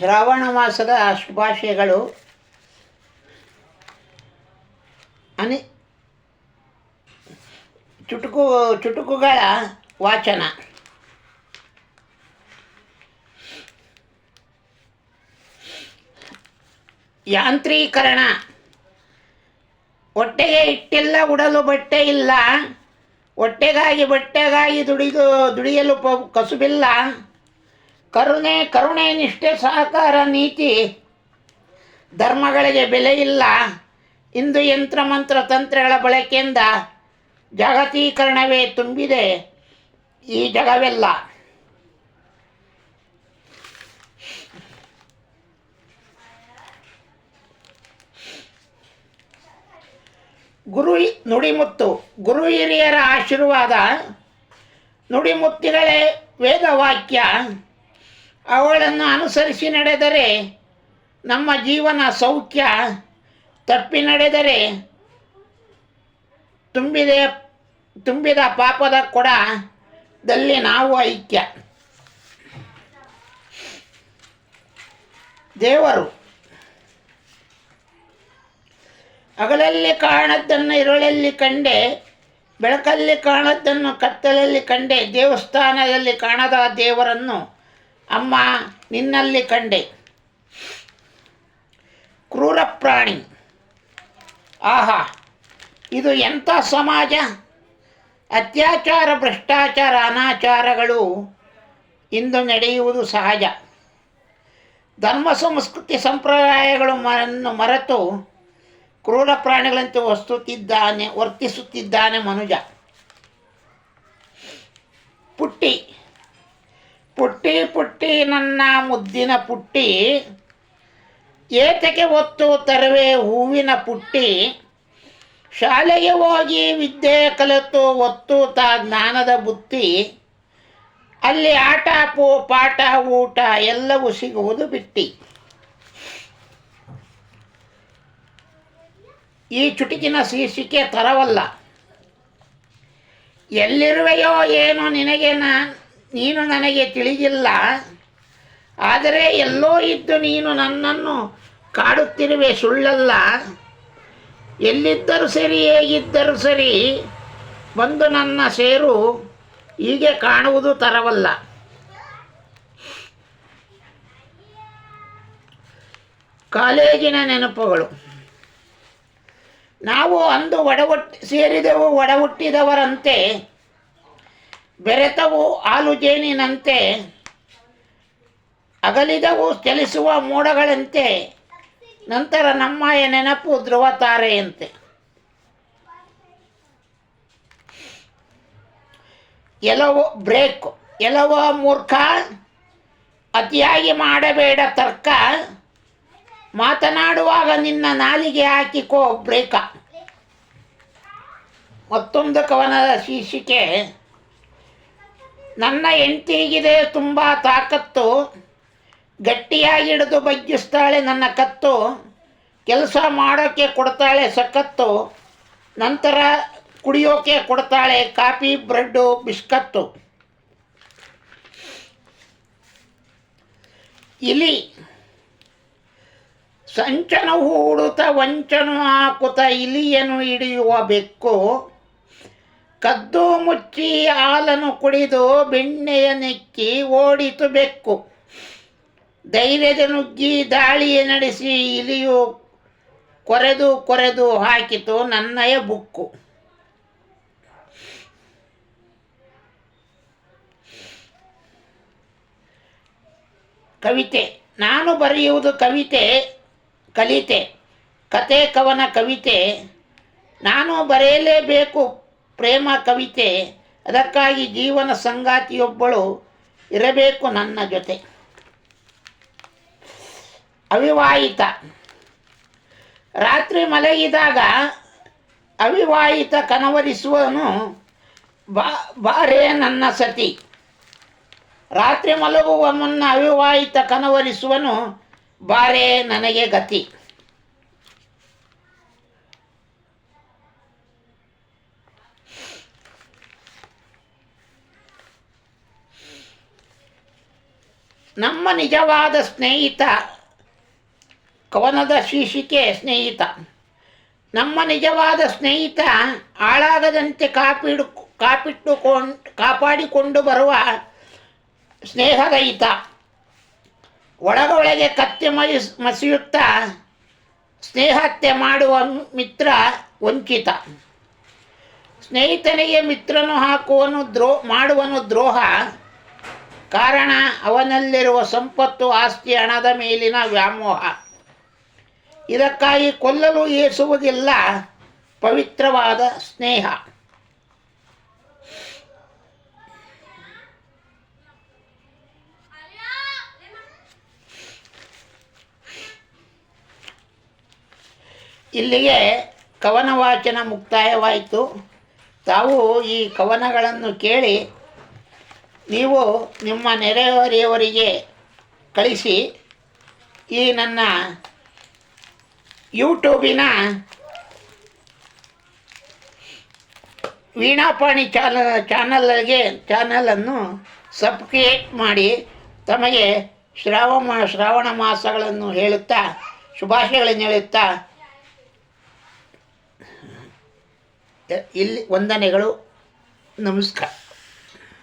ಶ್ರಾವಣ ಮಾಸದ ಶುಭಾಶಯಗಳು. ಅನಿ ಚುಟುಕು, ಚುಟುಕುಗಳ ವಾಚನ. ಯಾಂತ್ರೀಕರಣ. ಹೊಟ್ಟೆಗೆ ಇಟ್ಟಿಲ್ಲ ಉಡಲು ಬಟ್ಟೆ ಇಲ್ಲ. ಹೊಟ್ಟೆಗಾಗಿ ಬಟ್ಟೆಗಾಗಿ ದುಡಿದು, ದುಡಿಯಲು ಕಸುಬಿಲ್ಲ. ಕರುಣೆ ಕರುಣೆ ನಿಷ್ಠೆ, ಸಹಕಾರ ನೀತಿ. ಧರ್ಮಗಳಿಗೆ ಬೆಲೆ ಇಲ್ಲ. ಇಂದು ಯಂತ್ರ ಮಂತ್ರ ತಂತ್ರಗಳ ಬಳಕೆಯಿಂದ ಜಾಗತೀಕರಣವೇ ತುಂಬಿದೆ. ಈ ಜಗವೆಲ್ಲ. ಗುರು ನುಡಿಮುತ್ತು. ಗುರು ಹಿರಿಯರ ಆಶೀರ್ವಾದ. ನುಡಿಮುತ್ತಿಗಳೇ ವೇದವಾಕ್ಯ. ಅವುಗಳನ್ನು ಅನುಸರಿಸಿ ನಡೆದರೆ, ನಮ್ಮ ಜೀವನ ಸೌಖ್ಯ ತಪ್ಪಿ ನಡೆದರೆ, ತುಂಬಿದೆ, ತುಂಬಿದ ಪಾಪದ ಕೊಡದಲ್ಲಿ ನಾವು ಐಕ್ಯ. ದೇವರು ಹಗಲಲ್ಲಿ ಕಾಣದ್ದನ್ನು ಇರುಳಲ್ಲಿ ಕಂಡೆ, ಬೆಳಕಲ್ಲಿ ಕಾಣದ್ದನ್ನು ಕತ್ತಲಲ್ಲಿ ಕಂಡೆ, ದೇವಸ್ಥಾನದಲ್ಲಿ ಕಾಣದ ದೇವರನ್ನು ಅಮ್ಮ, ನಿನ್ನಲ್ಲಿ ಕಂಡೆ. ಕ್ರೂರ ಪ್ರಾಣಿ. ಆಹಾ, ಇದು ಎಂಥ ಸಮಾಜ? ಅತ್ಯಾಚಾರ, ಭ್ರಷ್ಟಾಚಾರ, ಅನಾಚಾರಗಳು ಇಂದು ನಡೆಯುವುದು ಸಹಜ. ಧರ್ಮ, ಸಂಸ್ಕೃತಿ ಸಂಪ್ರದಾಯಗಳು ಮರನ್ನು ಮರೆತು ಕ್ರೂರ ಪ್ರಾಣಿಗಳಂತೆ ವಸ್ತುತ್ತಿದ್ದಾನೆ, ವರ್ತಿಸುತ್ತಿದ್ದಾನೆ ಮನುಜ. ಪುಟ್ಟಿ. ಪುಟ್ಟಿ ಪುಟ್ಟಿ ನನ್ನ ಮುದ್ದಿನ ಪುಟ್ಟಿ, ಏತಕ್ಕೆ ಒತ್ತು ತರುವೆ ಹೂವಿನ ಪುಟ್ಟಿ, ಶಾಲೆಗೆ ಹೋಗಿ ವಿದ್ಯೆ ಕಲಿತು ಒತ್ತು ತಾ ಜ್ಞಾನದ ಬುತ್ತಿ, ಅಲ್ಲಿ ಆಟ ಪೋ ಪಾಠ ಊಟ ಎಲ್ಲವೂ ಸಿಗುವುದು ಬಿಟ್ಟಿ. ಈ ಚುಟುಕಿನ ಶೀರ್ಷಿಕೆ ತರವಲ್ಲ. ಎಲ್ಲಿರುವೆಯೋ ಏನೋ ನಿನಗೆ ನಾ ನೀನು ನನಗೆ ತಿಳಿದಿಲ್ಲ. ಆದರೆ ಎಲ್ಲೋ ಇದ್ದು ನೀನು ನನ್ನನ್ನು ಕಾಡುತ್ತಿರುವೆ ಸುಳ್ಳಲ್ಲ. ಎಲ್ಲಿದ್ದರೂ ಸರಿ, ಹೇಗಿದ್ದರೂ ಸರಿ, ಬಂದು ನನ್ನ ಸೇರು, ಹೀಗೆ ಕಾಣುವುದು ತರವಲ್ಲ. ಕಾಲೇಜಿನ ನೆನಪುಗಳು. ನಾವು ಅಂದು ಒಡಹುಟ್ಟಿ ಸೇರಿದೆವು, ಒಡಹುಟ್ಟಿದವರಂತೆ. ಬೆರೆತವು ಹಾಲು ಜೇನಿನಂತೆ, ಅಗಲಿದವು ಚಲಿಸುವ ಮೋಡಗಳಂತೆ, ನಂತರ ನಮ್ಮ ನೆನಪು ಧ್ರುವ ತಾರೆಯಂತೆ ಎಲ್ಲವೋ ಬ್ರೇಕ್, ಎಲ್ಲವೋ ಮೂರ್ಖ, ಅತಿಯಾಗಿ ಮಾಡಬೇಡ ತರ್ಕ, ಮಾತನಾಡುವಾಗ ನಿನ್ನ ನಾಲಿಗೆ ಹಾಕಿಕೋ ಬ್ರೇಕ. ಮತ್ತೊಂದು ಕವನದ ಶೀರ್ಷಿಕೆ ನನ್ನ ಹೆಂಡತಿಗಿದೆ ತುಂಬ ತಾಕತ್ತು. ಗಟ್ಟಿಯಾಗಿ ಹಿಡಿದು ಬಗ್ಗಿಸ್ತಾಳೆ ನನ್ನ ಕತ್ತು. ಕೆಲಸ ಮಾಡೋಕ್ಕೆ ಕೊಡ್ತಾಳೆ ಸಖತ್ತು. ನಂತರ ಕುಡಿಯೋಕೆ ಕೊಡ್ತಾಳೆ ಕಾಫಿ, ಬ್ರೆಡ್ಡು, ಬಿಸ್ಕತ್ತು. ಇಲಿ ಸಂಚನ ಹೂಡುತ್ತ ವಂಚನು ಹಾಕುತ್ತ ಇಲಿಯನ್ನು ಹಿಡಿಯುವ ಬೆಕ್ಕು. ಕದ್ದು ಮುಚ್ಚಿ ಹಾಲನ್ನು ಕುಡಿದು ಬೆಣ್ಣೆಯ ನೆಕ್ಕಿ ಓಡಿತು ಬೆಕ್ಕು. ಧೈರ್ಯದ ನುಗ್ಗಿ ದಾಳಿಯ ನಡೆಸಿ ಇಲಿಯು ಕೊರೆದು ಕೊರೆದು ಹಾಕಿತು ನನ್ನಯ ಬುಕ್ಕು. ಕವಿತೆ, ನಾನು ಬರೆಯುವುದು ಕವಿತೆ, ಕಲಿತೆ ಕತೆ ಕವನ ಕವಿತೆ. ನಾನು ಬರೆಯಲೇಬೇಕು. ಪ್ರೇಮ ಕವಿತೆ. ಅದಕ್ಕಾಗಿ ಜೀವನ ಸಂಗಾತಿಯೊಬ್ಬಳು ಇರಬೇಕು ನನ್ನ ಜೊತೆ. ಅವಿವಾಹಿತ. ರಾತ್ರಿ ಮಲಗಿದಾಗ ಅವಿವಾಹಿತ ಕನವರಿಸುವನು ಬಾ, ಬಾರೇ ನನ್ನ ಸತಿ. ರಾತ್ರಿ ಮಲಗುವ ಮುನ್ನ ಅವಿವಾಹಿತ ಕನವರಿಸುವನು ಬಾರೇ ನನಗೆ ಗತಿ. ನಮ್ಮ ನಿಜವಾದ ಸ್ನೇಹಿತ, ಕವನದ ಶೀರ್ಷಿಕೆ ಸ್ನೇಹಿತ. ನಮ್ಮ ನಿಜವಾದ ಸ್ನೇಹಿತ ಹಾಳಾಗದಂತೆ ಕಾಪಿಡು ಕಾಪಿಟ್ಟುಕೊಂಡು ಕಾಪಾಡಿಕೊಂಡು ಬರುವ ಸ್ನೇಹರಹಿತ. ಒಳಗೊಳಗೆ ಕತ್ತೆ ಮೈ, ಮಸಿಯುತ್ತಾ ಸ್ನೇಹತ್ಯೆ ಮಾಡುವ ಮಿತ್ರ ವಂಚಿತ. ಸ್ನೇಹಿತನಿಗೆ ಮಿತ್ರನು ಹಾಕುವನು ದ್ರೋ, ಮಾಡುವನು ದ್ರೋಹ. ಕಾರಣ ಅವನಲ್ಲಿರುವ ಸಂಪತ್ತು, ಆಸ್ತಿ, ಹಣದ ಮೇಲಿನ ವ್ಯಾಮೋಹ. ಇದಕ್ಕಾಗಿ ಕೊಲ್ಲಲು ಏಸುವುದಿಲ್ಲ, ಪವಿತ್ರವಾದ ಸ್ನೇಹ. ಇಲ್ಲಿಗೆ ಕವನ ವಾಚನ ಮುಕ್ತಾಯವಾಯಿತು. ತಾವು ಈ ಕವನಗಳನ್ನು ಕೇಳಿ ನೀವು ನಿಮ್ಮ ನೆರೆಹೊರೆಯವರಿಗೆ ಕಳಿಸಿ ಈ ನನ್ನ ಯೂಟ್ಯೂಬಿನ ವೀಣಾಪಾಣಿ ಚಾನ, ಚಾನಲ್ಗೆ, ಚಾನಲನ್ನು ಸಬ್ಸ್ಕ್ರೈಬ್ ಮಾಡಿ ತಮಗೆ ಶ್ರಾವ ಶ್ರಾವಣ ಮಾಸಗಳನ್ನು ಹೇಳುತ್ತಾ, ಶುಭಾಶಯಗಳನ್ನು ಹೇಳುತ್ತಾ ಇಲ್ಲಿ ವಂದನೆಗಳು. ನಮಸ್ಕಾರ.